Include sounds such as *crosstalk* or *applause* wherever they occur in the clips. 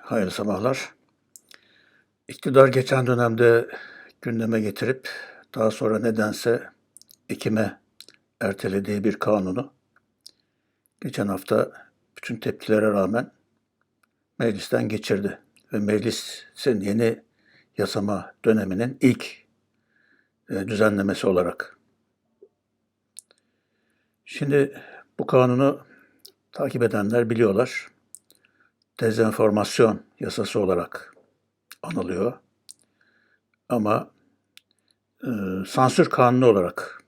Hayırlı sabahlar. İktidar geçen dönemde gündeme getirip daha sonra nedense Ekim'e ertelediği bir kanunu geçen hafta bütün tepkilere rağmen meclisten geçirdi. Ve meclisin yeni yasama döneminin ilk e, düzenlemesi olarak. Şimdi bu kanunu takip edenler biliyorlar. Dezenformasyon yasası olarak anılıyor. Ama e, sansür kanunu olarak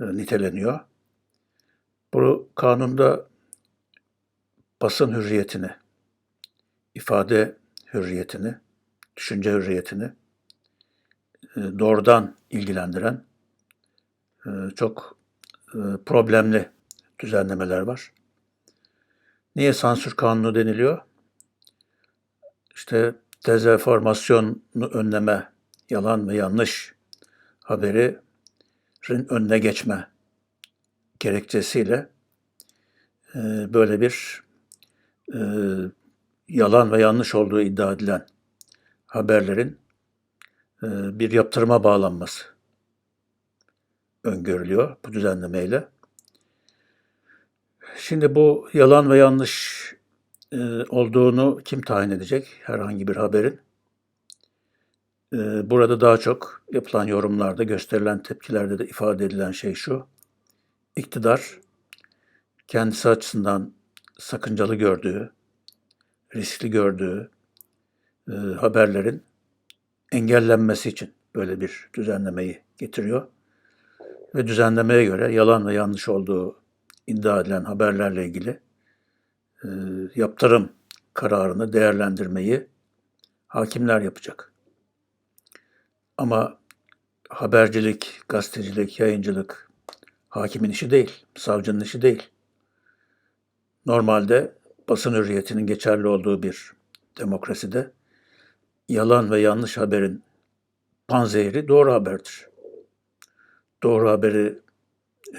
e, niteleniyor. Bu kanunda basın hürriyetini, ifade hürriyetini, düşünce hürriyetini e, doğrudan ilgilendiren e, çok e, problemli düzenlemeler var. Niye sansür kanunu deniliyor? İşte dezenformasyonu önleme, yalan ve yanlış haberin önüne geçme gerekçesiyle e, böyle bir e, yalan ve yanlış olduğu iddia edilen haberlerin e, bir yaptırıma bağlanması öngörülüyor bu düzenlemeyle. Şimdi bu yalan ve yanlış e, olduğunu kim tayin edecek herhangi bir haberin? E, burada daha çok yapılan yorumlarda, gösterilen tepkilerde de ifade edilen şey şu. İktidar kendisi açısından sakıncalı gördüğü, riskli gördüğü e, haberlerin engellenmesi için böyle bir düzenlemeyi getiriyor. Ve düzenlemeye göre yalan ve yanlış olduğu iddia edilen haberlerle ilgili e, yaptırım kararını değerlendirmeyi hakimler yapacak. Ama habercilik, gazetecilik, yayıncılık hakimin işi değil, savcının işi değil. Normalde basın hürriyetinin geçerli olduğu bir demokraside yalan ve yanlış haberin panzehiri doğru haberdir. Doğru haberi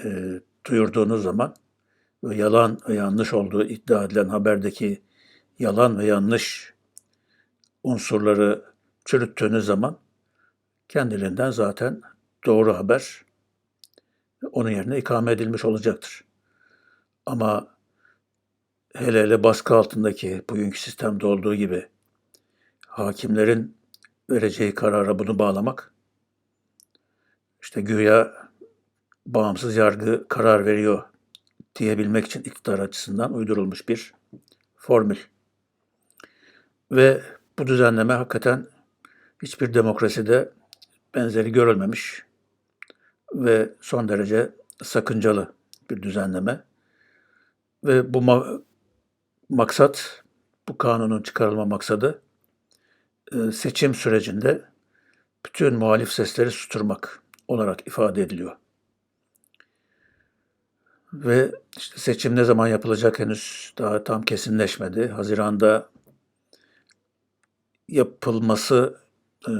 e, duyurduğunuz zaman yalan ve yanlış olduğu iddia edilen haberdeki yalan ve yanlış unsurları çürüttüğünüz zaman kendiliğinden zaten doğru haber onun yerine ikame edilmiş olacaktır. Ama hele hele baskı altındaki bugünkü sistemde olduğu gibi hakimlerin vereceği karara bunu bağlamak işte güya bağımsız yargı karar veriyor diyebilmek için iktidar açısından uydurulmuş bir formül. Ve bu düzenleme hakikaten hiçbir demokraside benzeri görülmemiş ve son derece sakıncalı bir düzenleme. Ve bu ma- maksat, bu kanunun çıkarılma maksadı e, seçim sürecinde bütün muhalif sesleri susturmak olarak ifade ediliyor. Ve işte seçim ne zaman yapılacak henüz daha tam kesinleşmedi. Haziranda yapılması e,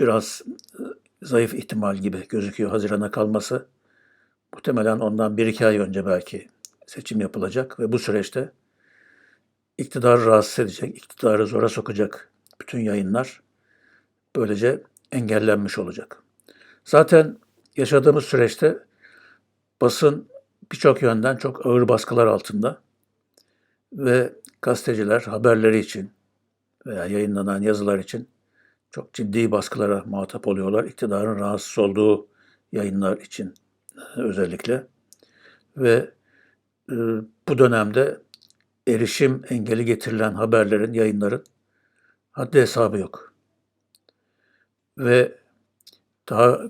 biraz e, zayıf ihtimal gibi gözüküyor. Hazirana kalması muhtemelen ondan bir iki ay önce belki seçim yapılacak ve bu süreçte iktidarı rahatsız edecek, iktidarı zora sokacak bütün yayınlar böylece engellenmiş olacak. Zaten yaşadığımız süreçte basın birçok yönden çok ağır baskılar altında ve gazeteciler haberleri için veya yayınlanan yazılar için çok ciddi baskılara muhatap oluyorlar. İktidarın rahatsız olduğu yayınlar için e, özellikle ve e, bu dönemde erişim engeli getirilen haberlerin, yayınların haddi hesabı yok. Ve daha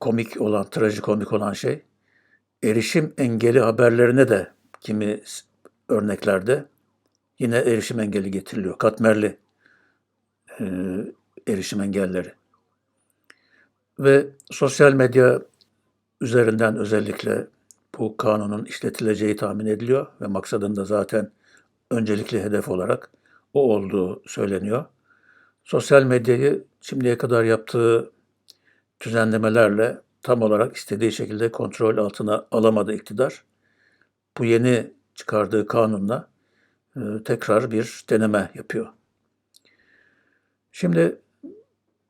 komik olan, trajikomik olan şey erişim engeli haberlerine de kimi örneklerde yine erişim engeli getiriliyor. Katmerli e, erişim engelleri. Ve sosyal medya üzerinden özellikle bu kanunun işletileceği tahmin ediliyor ve maksadında zaten öncelikli hedef olarak o olduğu söyleniyor. Sosyal medyayı şimdiye kadar yaptığı düzenlemelerle tam olarak istediği şekilde kontrol altına alamadı iktidar. Bu yeni çıkardığı kanunla e, tekrar bir deneme yapıyor. Şimdi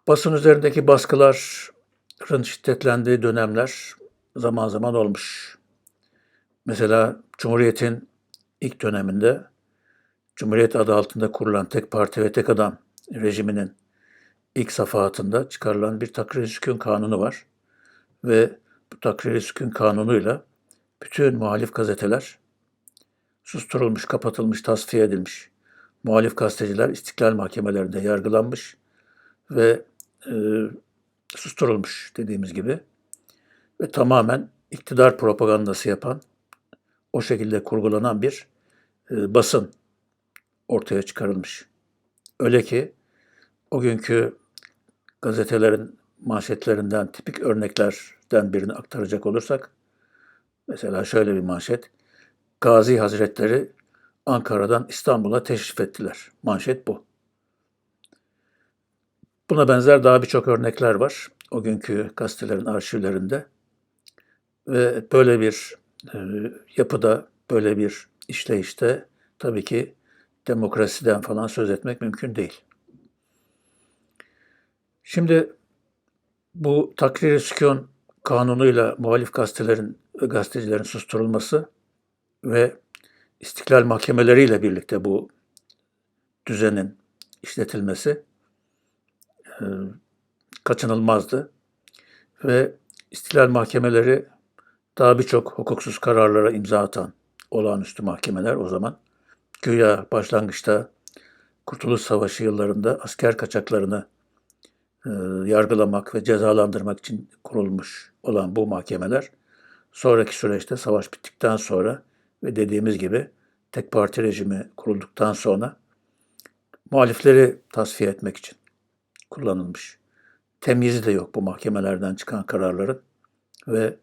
basın üzerindeki baskıların şiddetlendiği dönemler zaman zaman olmuş. Mesela Cumhuriyet'in ilk döneminde Cumhuriyet adı altında kurulan tek parti ve tek adam rejiminin ilk safahatında çıkarılan bir takrir-i sükun kanunu var. Ve takrir-i sükun kanunuyla bütün muhalif gazeteler susturulmuş, kapatılmış, tasfiye edilmiş. Muhalif gazeteciler istiklal mahkemelerinde yargılanmış ve e, susturulmuş dediğimiz gibi. Ve tamamen iktidar propagandası yapan, o şekilde kurgulanan bir e, basın ortaya çıkarılmış. Öyle ki o günkü gazetelerin manşetlerinden tipik örneklerden birini aktaracak olursak, mesela şöyle bir manşet, Gazi Hazretleri Ankara'dan İstanbul'a teşrif ettiler. Manşet bu. Buna benzer daha birçok örnekler var o günkü gazetelerin arşivlerinde. Ve böyle bir e, yapıda, böyle bir işleyişte tabii ki demokrasiden falan söz etmek mümkün değil. Şimdi bu takrir-i sükun kanunuyla muhalif gazetelerin ve gazetecilerin susturulması ve istiklal mahkemeleriyle birlikte bu düzenin işletilmesi e, kaçınılmazdı. Ve istiklal mahkemeleri daha birçok hukuksuz kararlara imza atan olağanüstü mahkemeler o zaman. Güya başlangıçta Kurtuluş Savaşı yıllarında asker kaçaklarını yargılamak ve cezalandırmak için kurulmuş olan bu mahkemeler sonraki süreçte savaş bittikten sonra ve dediğimiz gibi tek parti rejimi kurulduktan sonra muhalifleri tasfiye etmek için kullanılmış. Temyizi de yok bu mahkemelerden çıkan kararların ve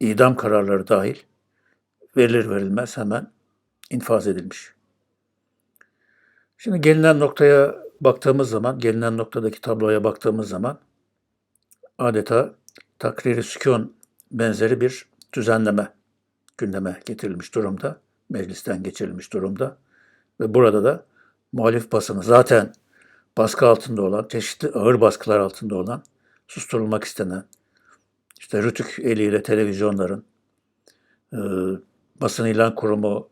idam kararları dahil verilir verilmez hemen infaz edilmiş. Şimdi gelinen noktaya baktığımız zaman, gelinen noktadaki tabloya baktığımız zaman adeta takriri sükun benzeri bir düzenleme gündeme getirilmiş durumda. Meclisten geçirilmiş durumda. Ve burada da muhalif basını zaten baskı altında olan, çeşitli ağır baskılar altında olan, susturulmak istenen, işte Rütük eliyle televizyonların, e, basın ilan kurumu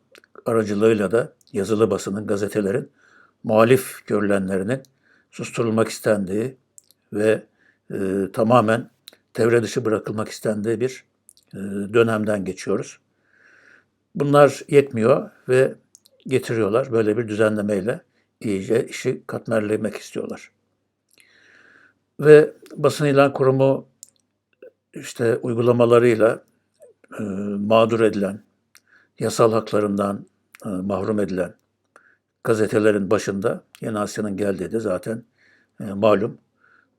aracılığıyla da yazılı basının, gazetelerin muhalif görülenlerinin susturulmak istendiği ve e, tamamen devre dışı bırakılmak istendiği bir e, dönemden geçiyoruz. Bunlar yetmiyor ve getiriyorlar böyle bir düzenlemeyle iyice işi katmerlemek istiyorlar. Ve basın ilan kurumu işte uygulamalarıyla e, mağdur edilen, yasal haklarından e, mahrum edilen gazetelerin başında Yeni Asya'nın geldiği de zaten e, malum.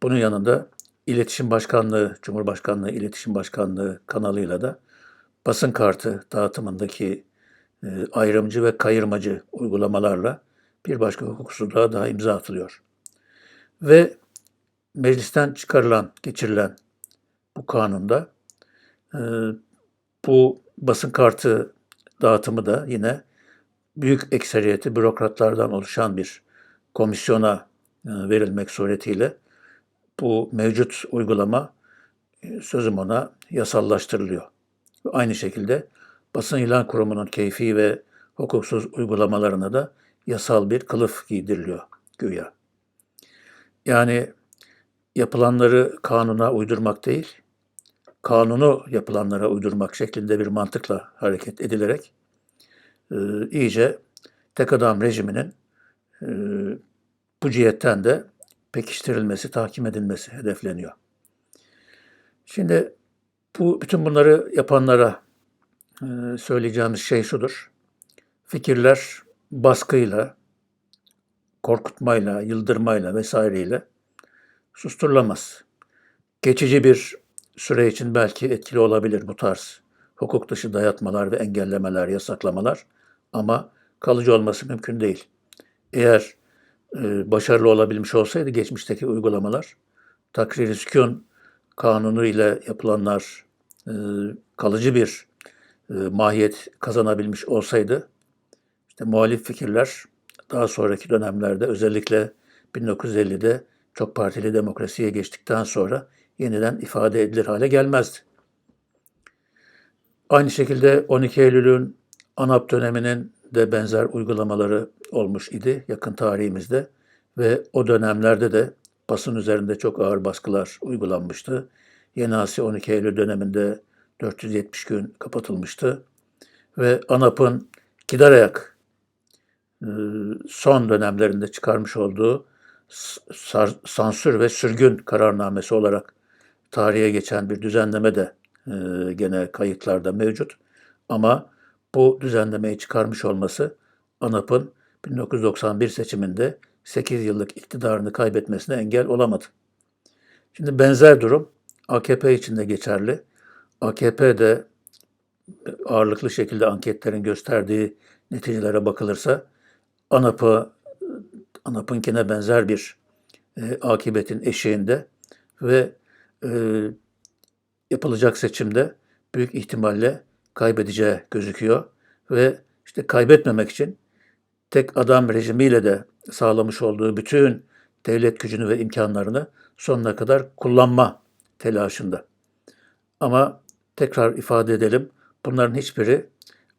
Bunun yanında İletişim Başkanlığı, Cumhurbaşkanlığı İletişim Başkanlığı kanalıyla da basın kartı dağıtımındaki e, ayrımcı ve kayırmacı uygulamalarla bir başka hukuksuzluğa daha imza atılıyor. Ve meclisten çıkarılan, geçirilen bu kanunda e, bu basın kartı dağıtımı da yine büyük ekseriyeti bürokratlardan oluşan bir komisyona e, verilmek suretiyle bu mevcut uygulama e, sözüm ona yasallaştırılıyor. Aynı şekilde basın ilan kurumunun keyfi ve hukuksuz uygulamalarına da yasal bir kılıf giydiriliyor güya. Yani yapılanları kanuna uydurmak değil, kanunu yapılanlara uydurmak şeklinde bir mantıkla hareket edilerek e, iyice tek adam rejiminin e, bu cihetten de pekiştirilmesi, tahkim edilmesi hedefleniyor. Şimdi bu bütün bunları yapanlara e, söyleyeceğimiz şey şudur. Fikirler baskıyla, korkutmayla, yıldırmayla vesaireyle susturulamaz. Geçici bir süre için belki etkili olabilir bu tarz hukuk dışı dayatmalar ve engellemeler, yasaklamalar ama kalıcı olması mümkün değil. Eğer e, başarılı olabilmiş olsaydı geçmişteki uygulamalar, takrir-i sükun kanunu ile yapılanlar e, kalıcı bir e, mahiyet kazanabilmiş olsaydı işte muhalif fikirler daha sonraki dönemlerde özellikle 1950'de çok partili demokrasiye geçtikten sonra yeniden ifade edilir hale gelmezdi. Aynı şekilde 12 Eylül'ün ANAP döneminin de benzer uygulamaları olmuş idi yakın tarihimizde ve o dönemlerde de basın üzerinde çok ağır baskılar uygulanmıştı. Yeni Asya 12 Eylül döneminde 470 gün kapatılmıştı ve ANAP'ın Gidarayak e, son dönemlerinde çıkarmış olduğu sansür ve sürgün kararnamesi olarak tarihe geçen bir düzenleme de gene kayıtlarda mevcut. Ama bu düzenlemeyi çıkarmış olması ANAP'ın 1991 seçiminde 8 yıllık iktidarını kaybetmesine engel olamadı. Şimdi benzer durum AKP için de geçerli. AKP de ağırlıklı şekilde anketlerin gösterdiği neticelere bakılırsa ANAP'ı ANAP'ınkine benzer bir e, akıbetin eşiğinde ve e, yapılacak seçimde büyük ihtimalle kaybedeceği gözüküyor ve işte kaybetmemek için tek adam rejimiyle de sağlamış olduğu bütün devlet gücünü ve imkanlarını sonuna kadar kullanma telaşında. Ama tekrar ifade edelim, bunların hiçbiri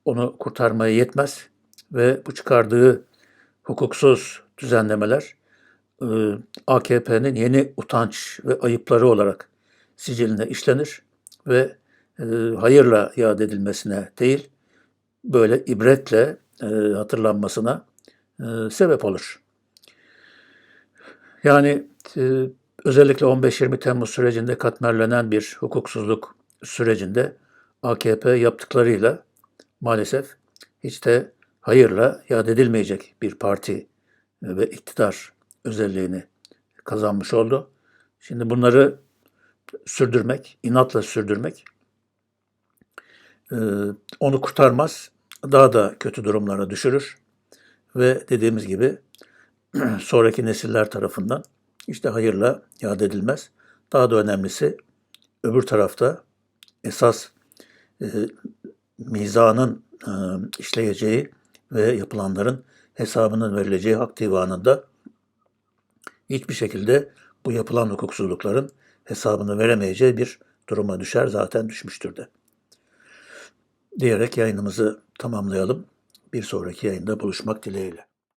onu kurtarmaya yetmez ve bu çıkardığı hukuksuz düzenlemeler e, AKP'nin yeni utanç ve ayıpları olarak siciline işlenir ve e, hayırla yad edilmesine değil, böyle ibretle e, hatırlanmasına sebep olur. Yani özellikle 15-20 Temmuz sürecinde katmerlenen bir hukuksuzluk sürecinde AKP yaptıklarıyla maalesef hiç de hayırla yad edilmeyecek bir parti ve iktidar özelliğini kazanmış oldu. Şimdi bunları sürdürmek, inatla sürdürmek onu kurtarmaz, daha da kötü durumlara düşürür ve dediğimiz gibi *clears throat* sonraki nesiller tarafından işte hayırla yad edilmez. Daha da önemlisi öbür tarafta esas e, mizanın e, işleyeceği ve yapılanların hesabının verileceği hak divanında hiçbir şekilde bu yapılan hukuksuzlukların hesabını veremeyeceği bir duruma düşer zaten düşmüştür de. Diyerek yayınımızı tamamlayalım. Bir sonraki yayında buluşmak dileğiyle.